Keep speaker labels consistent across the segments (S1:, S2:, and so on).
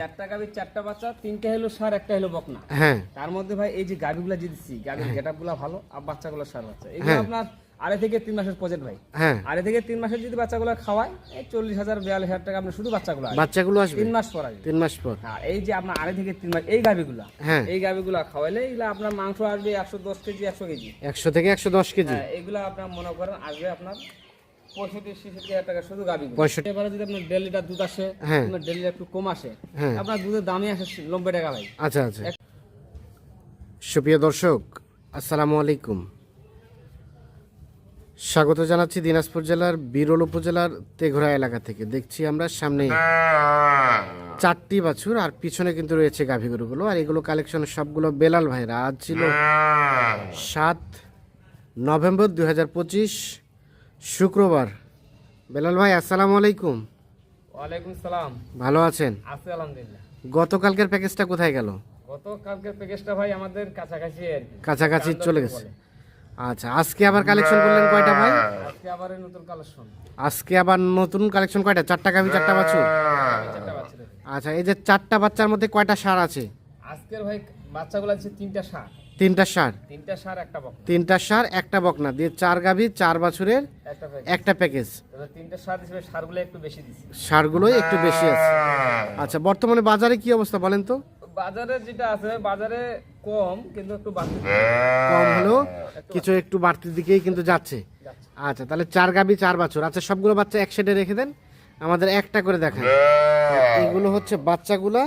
S1: চারটা গাভীর চারটা বাচ্চা তিনটা হলো সার একটা হলো বকনা।
S2: হ্যাঁ।
S1: তার মধ্যে ভাই এই যে গাভীগুলা যে দিচ্ছি গাভীর গেটআপ ভালো আর বাচ্চাগুলো সার বাচ্চা। এগুলো
S2: হ্যাঁ।
S1: আপনার আড়াই থেকে তিন মাসের প্রজেক্ট ভাই।
S2: হ্যাঁ।
S1: আড়াই থেকে তিন মাসের যদি বাচ্চাগুলো খাওয়ায় এই চল্লিশ হাজার বিয়াল্লিশ হাজার টাকা আপনার শুধু বাচ্চাগুলো
S2: বাচ্চাগুলো আসবে।
S1: তিন মাস পর আসবে।
S2: তিন মাস পর।
S1: এই যে আপনার আড়াই থেকে তিন মাস এই গাভীগুলা।
S2: হ্যাঁ।
S1: এই গাভীগুলা খাওয়াইলে এগুলো আপনার মাংস আসবে একশো দশ কেজি একশো কেজি।
S2: একশো থেকে একশো দশ কেজি।
S1: এগুলো আপনার মনে করেন আসবে আপনার টাকা শুধু গাভী
S2: পঁয়ষট্টি।
S1: এবারে যদি আপনার দেড় লিটার দুধ আসে
S2: হ্যাঁ।
S1: আপনার দেড় লিটার একটু কম আসে
S2: হ্যাঁ।
S1: আপনার দুধের দামই আসে নব্বই টাকা ভাই।
S2: আচ্ছা আচ্ছা। সুপ্রিয় দর্শক আসসালামু আলাইকুম। স্বাগত জানাচ্ছি দিনাজপুর জেলার বিরল উপজেলার তেঘরা এলাকা থেকে। দেখছি আমরা সামনে চারটি বাছুর আর পিছনে কিন্তু রয়েছে গাভী গরুগুলো আর এগুলো কালেকশন সবগুলো বেলাল ভাইরা আজ ছিল সাত নভেম্বর দুই হাজার পঁচিশ শুক্রবার। বেলাল ভাই আসসালামু আলাইকুম।
S1: ওয়ালাইকুম সালাম।
S2: ভালো আছেন?
S1: আছে আলহামদুলিল্লাহ।
S2: গতকালকের প্যাকেজটা কোথায় গেল?
S1: গতকালকের প্যাকেজটা ভাই আমাদের কাছাকাছি আর কি।
S2: কাছাকাছি চলে গেছে। আচ্ছা আজকে আবার কালেকশন করলেন কয়টা ভাই?
S1: আজকে আবার নতুন কালেকশন
S2: আজকে আবার নতুন কালেকশন কয়টা? চারটা গাভি চারটা বাছুর আচ্ছা এই যে চারটা বাচ্চার মধ্যে কয়টা সার আছে?
S1: আজকের ভাই বাচ্চাগুলো আছে তিনটা সার।
S2: তিনটা সার।
S1: তিনটা সার একটা বক
S2: তিনটা সার একটা বকনা। দিয়ে চার গাভি চার বছরের
S1: একটা প্যাকেজ তিনটা সার হিসেবে সারগুলো একটু বেশি দিছি।
S2: সারগুলোই একটু বেশি আছে। আচ্ছা বর্তমানে বাজারে কি অবস্থা বলেন তো?
S1: বাজারে যেটা আছে বাজারে কম কিন্তু একটু বাড়তি।
S2: কম হলেও কিছু একটু বাড়তির দিকেই কিন্তু যাচ্ছে।
S1: যাচ্ছে।
S2: আচ্ছা তাহলে চার গাভি চার বাছুর। আচ্ছা সবগুলো বাচ্চা এক সাইডে রেখে দেন। আমাদের একটা করে দেখান। এগুলো হচ্ছে বাচ্চাগুলা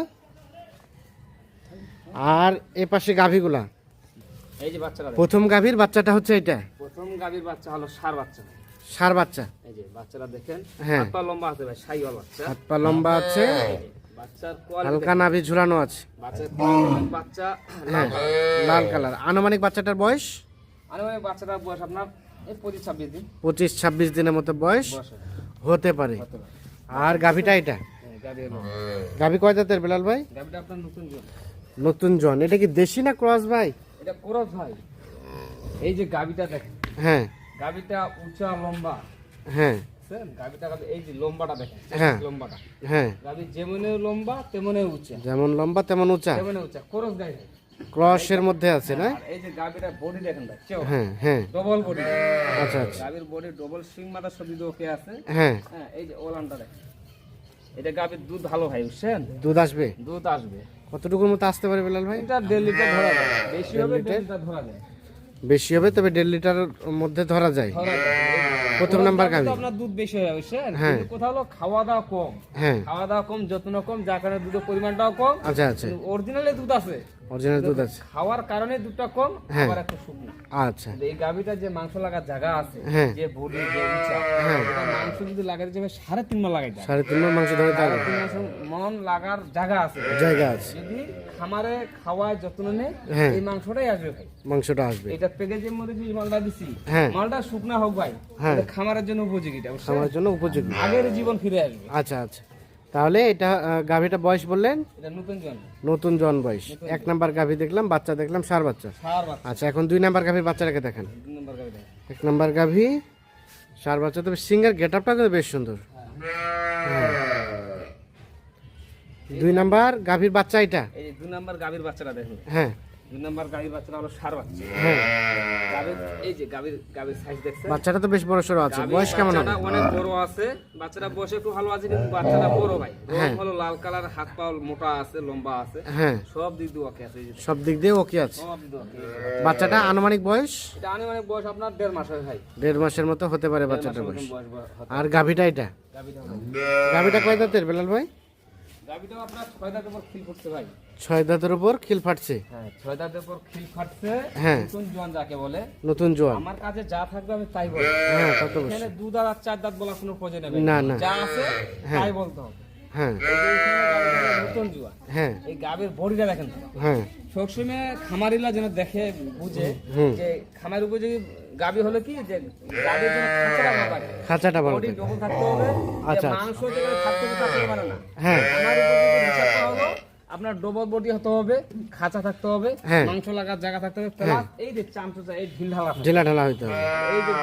S2: আর এ পাশে গাভিগুলা।
S1: এই যে বাচ্চারা
S2: প্রথম গাভীর বাচ্চাটা হচ্ছে এটা?
S1: প্রথম গাভীর বাচ্চা হলো সার বাচ্চা।
S2: সার বাচ্চা।
S1: এই যে বাচ্চারা দেখেন
S2: হ্যাঁ।
S1: পা লম্বা আছে ভাই সাইওয়াল বাচ্চা।
S2: হাত পা লম্বা আছে।
S1: বাচ্চার কোয়ালিটি
S2: হালকা নাভি ঝুলানো আছে।
S1: বাচ্চার quality, বাচ্চা
S2: হ্যাঁ লাল কালার। আনুমানিক বাচ্চাটার বয়স?
S1: আনুমানিক বাচ্চাটার বয়স আপনার এই পঁচিশ ছাব্বিশ দিন।
S2: পঁচিশ ছাব্বিশ দিনের মতো বয়স? হতে পারে। আর গাভীটা এটা?
S1: হ্যাঁ। গাভী
S2: কয় জাতের বেলাল ভাই?
S1: গাভীটা আপনার নতুন জন।
S2: নতুন জন। এটা কি দেশি না ক্রস ভাই?
S1: এটা করস ভাই এই যে গাভীটা দেখেন।
S2: হ্যাঁ।
S1: গাভীটা উঁচা লম্বা।
S2: হ্যাঁ?
S1: এই যে লম্বাটা দেখেন
S2: হ্যাঁ।
S1: লম্বাটা।
S2: হ্যাঁ।
S1: যেমনে লম্বা তেমনে উঁচা।
S2: যেমন লম্বা তেমন উঁচা।
S1: তেমনে উঁচা। করস গাই
S2: ক্রসের মধ্যে আছে না?
S1: এই যে গাভীটা বডি দেখেন
S2: হ্যাঁ হ্যাঁ।
S1: ডবল বডি
S2: আচ্ছা আচ্ছা।
S1: গাভীর বডি ডবল সিং মাথা সব দিকে ওকে আছে।
S2: হ্যাঁ।
S1: হ্যাঁ এই যে ওলানটা দেখেন। এটা গাভীর দুধ ভালো ভাই বুঝছেন?
S2: দুধ আসবে?
S1: দুধ আসবে।
S2: কতটুকুর মতো আসতে পারে বেলাল ভাই?
S1: এটা দেড় লিটার ধরা যায়। বেশি হবে দেড় লিটার? ধরা যায়।
S2: বেশি হবে তবে দেড় লিটারের মধ্যে ধরা যায়। প্রথম নাম্বার গাভী
S1: আপনার দুধ বেশি হয় বুঝছেন?
S2: হ্যাঁ।
S1: কিন্তু কোথাও হলো খাওয়া দাওয়া কম।
S2: হ্যাঁ।
S1: খাওয়া দাওয়া কম যত্ন কম যার কারণে দুধের পরিমাণটাও কম।
S2: আচ্ছা আচ্ছা।
S1: অরিজিনালে দুধ আছে।
S2: অরিজিনাল দুধ আছে
S1: খাওয়ার কারণে দুধটা কম
S2: হ্যাঁ।
S1: আবার একটু শুকনো
S2: আচ্ছা
S1: এই গাভীটা যে মাংস লাগার জায়গা আছে
S2: হ্যাঁ।
S1: যে যে উঁচা
S2: হ্যাঁ।
S1: মাংস যদি লাগাতে যাবে সাড়ে তিন মাস লাগাই যায়
S2: সাড়ে তিন মাংস ধরে
S1: মন লাগার জায়গা আছে
S2: জায়গা আছে
S1: যদি খামারে খাওয়ায় যত্ন
S2: হ্যাঁ।
S1: এই মাংসটাই আসবে ভাই
S2: মাংসটা আসবে
S1: এটা প্যাকেজের মধ্যে যে মালটা দিছি। মালটা শুকনা হোক ভাই। খামারের জন্য বুঝছেন?
S2: খাওয়ার জন্য উপযোগী
S1: আগের জীবন ফিরে আসবে
S2: আচ্ছা আচ্ছা তাহলে এটা গাভীটা বয়স বললেন?
S1: নতুন জন।
S2: বয়স। এক নাম্বার গাভী দেখলাম বাচ্চা দেখলাম সার বাচ্চা। আচ্ছা এখন দুই নাম্বার গাভীর বাচ্চাটাকে দেখান। এক নাম্বার গাভী সার বাচ্চা। তবে সিঙ্গার গেট আপটা কিন্তু বেশ সুন্দর। হ্যাঁ। দুই নাম্বার গাভীর বাচ্চা এটা?
S1: দুই নম্বর গাভীর বাচ্চাটা দেখুন।
S2: হ্যাঁ।
S1: দুই নম্বর গাভীর বাচ্চাটা হলো সার বাচ্চা।
S2: হ্যাঁ।
S1: গাভীর এই যে গাভীর গাভীর সাইজ দেখছেন?
S2: বাচ্চাটা তো বেশ বড় সড়ো আছে বয়স কেমন হবে?
S1: অনেক বড় আছে বাচ্চাটা বসে একটু ভালো আছে কিন্তু বাচ্চাটা বড় ভাই।
S2: হ্যাঁ।
S1: হলো লাল কালার হাত পা মোটা আছে লম্বা আছে।
S2: হ্যাঁ।
S1: সব দিক দিয়ে ওকে আছে
S2: সব দিক দিয়ে ওকে আছে। বাচ্চাটা আনুমানিক বয়স?
S1: এটা আনুমানিক বয়স আপনার দেড় মাস হয় ভাই।
S2: দেড় মাসের মতো হতে পারে
S1: দেড়
S2: বাচ্চাটার বয়স।
S1: বয়স বয়স
S2: আর গাভীটা এটা?
S1: গাভীটা।
S2: গাভীটা কয় দাঁতের বেলাল ভাই?
S1: গাভীটাও আপনার ছয় দাঁতের উপর খিল ফুটছে ভাই।
S2: ছয় দাঁতের উপর খিল ফাটছে।
S1: হ্যাঁ ছয় দাঁতের উপর খিল ফাটছে।
S2: হ্যাঁ।
S1: নতুন জোয়ান যাকে বলে।
S2: নতুন জোয়ান।
S1: আমার কাছে যা থাকবে আমি তাই বলব।
S2: হ্যাঁ তা তো
S1: এখানে দু দাঁত আর চার দাঁত বলার কোনো প্রয়োজন নেই।
S2: না, না।
S1: যা আছে তাই বলতে হবে।
S2: হ্যাঁ।
S1: নতুন জোয়ান।
S2: হ্যাঁ।
S1: এই গাভীর বডিটা দেখেন
S2: হ্যাঁ।
S1: সবসময় খামারিলা যেন দেখে বুঝে যে খামার উপযোগী গাবি হলো কি যে খাঁচাটা না থাকে।
S2: খাঁচাটা ভালো থাকে।
S1: থাকতে হবে
S2: আচ্ছা।
S1: মাংস যেখানে থাকতে হবে না।
S2: হ্যাঁ।
S1: আমার উপযোগী হিসাবটা হলো আপনার ডবল বডি হতে হবে খাঁচা থাকতে হবে
S2: হ্যাঁ।
S1: মাংস লাগার জায়গা থাকতে হবে প্লাস এই যে চামচা এই ঢিল ঢালা
S2: ঢেলা ঢালা হইতে হবে।
S1: এই যে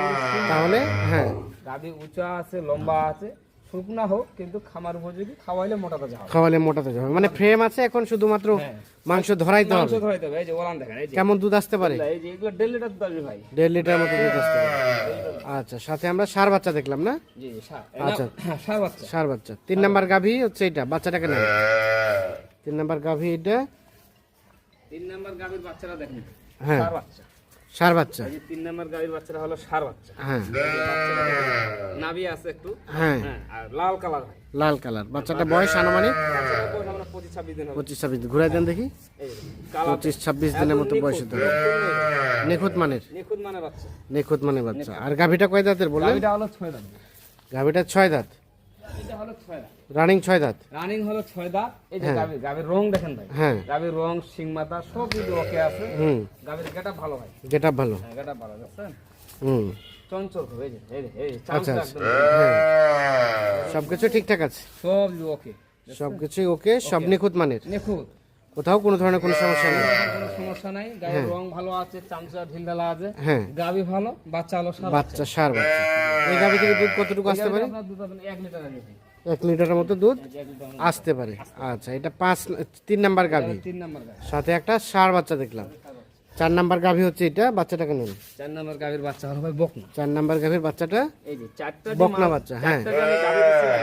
S2: তাহলে হ্যাঁ।
S1: গাভী উঁচা আছে লম্বা আছে শুকনা হোক কিন্তু খামার উপযোগী খাওয়াইলে মোটা তাজা হবে।
S2: খাওয়ালে মোটা তাজা হবে। মানে ফ্রেম আছে এখন শুধুমাত্র
S1: হ্যাঁ।
S2: মাংস ধরাইতে
S1: মাংস
S2: হবে।
S1: ধরাইতে হবে এই যে ওলান দেখেন এই যে।
S2: কেমন দুধ আসতে পারে?
S1: এই যে এগুলো দেড় লিটার দুধ আসবে ভাই।
S2: দেড় লিটার মতো দুধ আসতে পারে। আচ্ছা সাথে আমরা সার বাচ্চা দেখলাম না?
S1: জি সার।
S2: আচ্ছা।
S1: সার বাচ্চা।
S2: সার বাচ্চা। তিন নাম্বার গাভী হচ্ছে এটা বাচ্চাটাকে নেন তিন নাম্বার গাভী এটা?
S1: তিন নাম্বার গাভীর বাচ্চারা দেখেন।
S2: হ্যাঁ।
S1: সার বাচ্চা।
S2: সার বাচ্চা।
S1: এই তিন নাম্বার গাভীর বাচ্চারা হলো সার বাচ্চা।
S2: হ্যাঁ।
S1: নাভি আছে একটু।
S2: হ্যাঁ।
S1: হ্যাঁ আর লাল কালার
S2: লাল কালার। বাচ্চাটা বয়স আনুমানিক?
S1: পঁচিশ ছাব্বিশ দিন
S2: পঁচিশ ছাব্বিশ দিন। ঘুরাই দেন দেখি। পঁচিশ ছাব্বিশ দিনের মতো বয়সে ধরে নিখুঁত মানের?
S1: নিখুঁত মানে বাচ্চা।
S2: নিখুঁত মানের বাচ্চা। আর গাভীটা কয় দাঁতের বললেন?
S1: গাভীটা হলো ছয় দাঁত।
S2: গাভীটা ছয় দাঁত।
S1: এটা হলো ছয় দাঁত।
S2: রানিং ছয় দাঁত।
S1: রানিং হলো ছয় দাঁত। এই যে গাভীর গাভীর রং দেখেন ভাই।
S2: হ্যাঁ।
S1: গাভীর রং সিং মাথা সব কিছু ওকে আছে।
S2: হুম।
S1: গাভীর গেটা ভালো ভাই।
S2: গেট ভালো।
S1: হ্যাঁ গেটা ভালো দেখছেন
S2: হুম।
S1: চঞ্চল খুব, এই যে এই
S2: আচ্ছা আচ্ছা।
S1: একদম
S2: হ্যাঁ। সবকিছু ঠিকঠাক আছে?
S1: সব কিছু ওকে
S2: সবকিছুই ওকে সব নিখুঁত মানের?
S1: নিখুঁত।
S2: কোথাও কোনো ধরনের কোনো সমস্যা নেই।
S1: কোনো সমস্যা নাই। গাভীর রং ভালো আছে চামচা ঢিলঢালা আছে।
S2: হ্যাঁ।
S1: গাভী ভালো বাচ্চা হলো সাদা
S2: বাচ্চা। সার বাচ্চা। এই গাভী থেকে দুধ কতটুকু আসতে পারে?
S1: আপনার দুধ পাবেন এক লিটার আগে
S2: এক লিটারের মতো দুধ আসতে পারে। আচ্ছা এটা পাঁচ তিন নাম্বার গাভী। সাথে একটা সার বাচ্চা দেখলাম। চার নাম্বার গাভী হচ্ছে এটা বাচ্চাটাকে নেন।
S1: চার নাম্বার গাভীর বাচ্চা হলো ভাই বকনা।
S2: চার নাম্বার গাভীর বাচ্চাটা
S1: এই যে চারটা
S2: বকনা বাচ্চা, হ্যাঁ।
S1: চারটা যে আমি গাভী দিচ্ছি ভাই,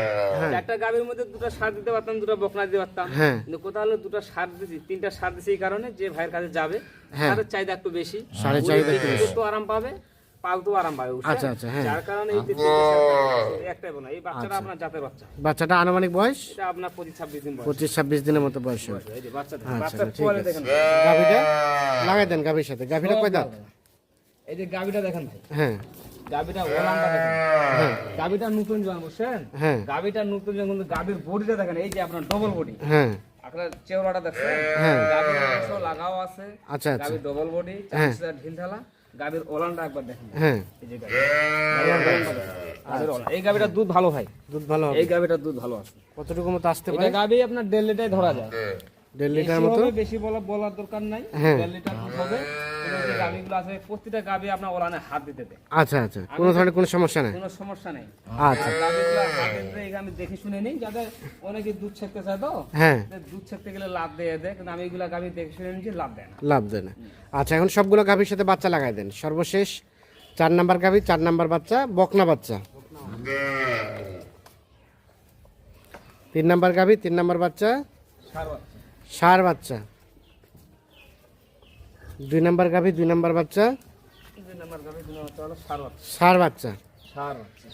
S1: চারটা গাভীর মধ্যে দুটো সার দিতে পারতাম দুটো বকনা দিতে পারতাম।
S2: হ্যাঁ।
S1: কিন্তু কোথাও হলো দুটো সার দিছি তিনটা সার দিছি এই কারণে যে ভাইয়ের কাছে যাবে
S2: হ্যাঁ।
S1: সারের চাহিদা একটু বেশি।
S2: সারের চাহিদা একটু
S1: আরাম পাবে। পালতু আরাম পাবে
S2: আচ্ছা, আচ্ছা, হ্যাঁ।
S1: যার কারণে এই একটাই বোনা। এই বাচ্চাটা আপনার জাতের বাচ্চা।
S2: বাচ্চাটা আনুমানিক বয়স?
S1: এটা আপনার পঁচিশ ছাব্বিশ দিন বয়স।
S2: পঁচিশ ছাব্বিশ দিনের মতো বয়স হবে।
S1: এই যে বাচ্চা দেখেন,
S2: আচ্ছা
S1: বাচ্চার
S2: ঠিক
S1: কোয়ালিটি
S2: আছে।
S1: দেখেন
S2: গাভীটা? লাগাই দেন গাভীর সাথে। গাভীটা কয় দাঁত?
S1: এই যে গাভীটা দেখেন ভাই।
S2: হ্যাঁ।
S1: ওলানটা দেখেন। গাভীটা নতুন জন বুঝছেন?
S2: হ্যাঁ।
S1: গাভীটা নতুন জন কিন্তু গাভীর বডিটা দেখেন এই যে আপনার ডবল বডি
S2: হ্যাঁ।
S1: আপনার চেওড়াটা দেখছেন?
S2: হ্যাঁ।
S1: লাগাও আছে।
S2: আচ্ছা আচ্ছা।
S1: গাভীর ডবল বডি
S2: হ্যাঁ।
S1: ঢিল ঢালা। গাভীর ওলানটা একবার দেখেন।
S2: হ্যাঁ।
S1: এই যে গাভী। গাভীর। ওলানটা দেখেন। গাভীর ওলান। এই গাভীটার দুধ ভালো ভাই।
S2: দুধ ভালো হবে।
S1: এই গাভীটার দুধ ভালো আছে।
S2: কতটুকু মতো আসতে
S1: এটা
S2: পারে?
S1: গাভী আপনার দেড় লিটার ধরা যায়।
S2: দেড় লিটার মতো?
S1: বেশি বলা বলার দরকার নাই।
S2: হ্যাঁ।
S1: দেড় লিটার দুধ হবে। আছে প্রতিটা আপনার ওলানে হাত দিতে দেয়।
S2: আচ্ছা আচ্ছা। কোনো ধরনের কোনো সমস্যা নেই?
S1: কোনো সমস্যা নেই।
S2: আচ্ছা।
S1: আর হাত দিতে আমি দেখে শুনে নিই যাতে অনেকে দুধ ছেঁকতে চায় তো
S2: হ্যাঁ।
S1: দুধ ছেঁকতে গেলে লাভ দিয়ে দেয় কিন্তু আমি এগুলা গাভী দেখে শুনে লাভ দেয় না।
S2: লাভ দেয় না। আচ্ছা এখন সবগুলো গাভীর সাথে বাচ্চা লাগাই দেন। সর্বশেষ চার নাম্বার গাভী চার নাম্বার বাচ্চা বকনা বাচ্চা। তিন নাম্বার গাভী তিন নাম্বার বাচ্চা।
S1: সার বাচ্চা।
S2: দুই নাম্বার গাভী দুই নাম্বার বাচ্চা?
S1: দুই নম্বর গাভী দুই নম্বর হলো সার বাচ্চা।
S2: সার বাচ্চা?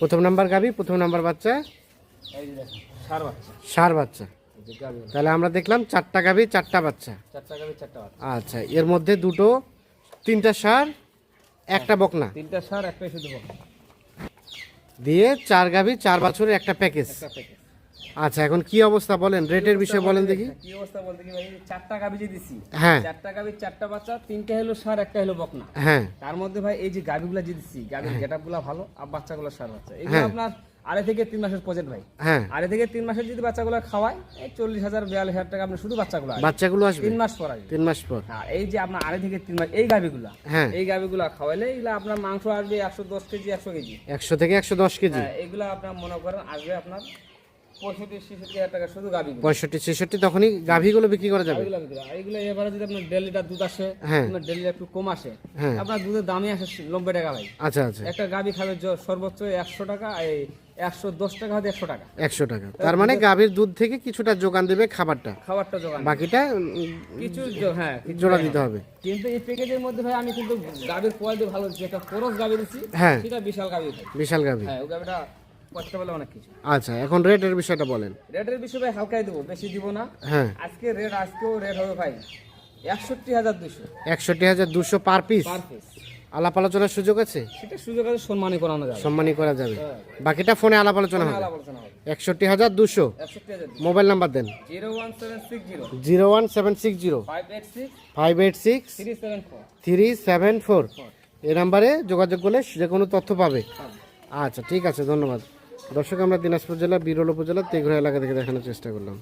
S2: প্রথম নাম্বার গাভী প্রথম নাম্বার বাচ্চা?
S1: সার বাচ্চা।
S2: সার তাহলে আমরা দেখলাম চারটা গাভী চারটা বাচ্চা।
S1: চারটা গাভী চারটা বাচ্চা।
S2: আচ্ছা এর মধ্যে দুটো তিনটা সার একটা বকনা।
S1: তিনটা সার একটাই শুধু বকনা।
S2: দিয়ে চার গাভী চার বছরের একটা প্যাকেজ।
S1: একটা প্যাকেজ।
S2: আচ্ছা এখন কি অবস্থা বলেন? রেটের বিষয়ে বলেন দেখি।
S1: কি অবস্থা বলতে কি ভাই? চারটা গাভী যে দিছি।
S2: হ্যাঁ।
S1: চারটা গাভী চারটা বাচ্চা তিনটা হলো সার একটা হলো বকনা।
S2: হ্যাঁ।
S1: তার মধ্যে ভাই এই যে গাভীগুলা যে দিচ্ছি গাভীর গেটআপগুলো ভালো আর বাচ্চাগুলো সার বাচ্চা এগুলো
S2: হ্যাঁ।
S1: আপনার আড়াই থেকে তিন মাসের প্রজেক্ট ভাই।
S2: হ্যাঁ।
S1: আড়াই থেকে তিন মাসের যদি বাচ্চাগুলো খাওয়ায় এই চল্লিশ হাজার বিয়াল্লিশ হাজার টাকা আপনি শুধু বাচ্চাগুলো।
S2: বাচ্চাগুলো আসবে।
S1: তিন মাস পর আসবে।
S2: তিন মাস পর।
S1: আর এই যে আপনার আড়াই থেকে তিন মাস এই গাভীগুলা।
S2: হ্যাঁ।
S1: এই গাভীগুলা খাওয়াইলে এগুলা আপনার মাংস আসবে একশো দশ কেজি একশো কেজি।
S2: একশো থেকে একশো দশ কেজি।
S1: হ্যাঁ এগুলা আপনার মনে করেন আসবে আপনার পঁয়ষট্টি ছেষট্টি
S2: তখনই গাভীগুলো বিক্রি করা যাবে?
S1: হয়। আর এগুলো এবারে যদি আপনার দেড় লিটার দুধ আসে
S2: হ্যাঁ।
S1: দেড় লিটার একটু কম আসে
S2: হ্যাঁ।
S1: আপনার দুধের দামই আসে নব্বই টাকা ভাই।
S2: আচ্ছা আচ্ছা।
S1: একটা গাভী খাবে সর্বোচ্চ একশো টাকা এই একশো দশ টাকা হয়তো একশো টাকা।
S2: একশো টাকা। তার মানে গাভীর দুধ থেকে কিছুটা যোগান দেবে খাবারটা।
S1: খাবারটা জোগান
S2: বাকিটা
S1: কিছু হ্যাঁ
S2: জোড়া দিতে হবে।
S1: কিন্তু এই প্যাকেজের মধ্যে ভাই আমি কিন্তু গাভীর কোয়ালিটি ভালো একটা খরচ গাভী দিচ্ছি
S2: হ্যাঁ।
S1: সেটা বিশাল গাভী
S2: বিশাল গাভী।
S1: হ্যাঁ ওই গাভীটা করতে পারলে অনেক কিছু।
S2: আচ্ছা এখন রেটের বিষয়টা বলেন।
S1: রেটের বিষয়ে ভাই হালকাই দেবো বেশি দিব না।
S2: হ্যাঁ।
S1: আজকে রেট আজকেও রেট হবে ভাই একষট্টি হাজার দুশো
S2: একষট্টি হাজার দুশো পার পিস?
S1: Per piece.
S2: আলাপ আলোচনার সুযোগ আছে?
S1: সেটা সুযোগ আছে সম্মানই করানো যাবে।
S2: সম্মানই করা যাবে।
S1: হ্যাঁ।
S2: বাকিটা ফোনে আলাপ আলোচনা হবে। একষট্টি হাজার দুশো মোবাইল নাম্বার দেন।
S1: Zero one seven six zero. Five eight six
S2: three seven four. এই নাম্বারে যোগাযোগ করলে যে কোনো তথ্য পাবে। আচ্ছা ঠিক আছে ধন্যবাদ। দর্শক আমরা দিনাজপুর জেলা বিরল উপজেলা তেঘরা এলাকা থেকে দেখানোর চেষ্টা করলাম।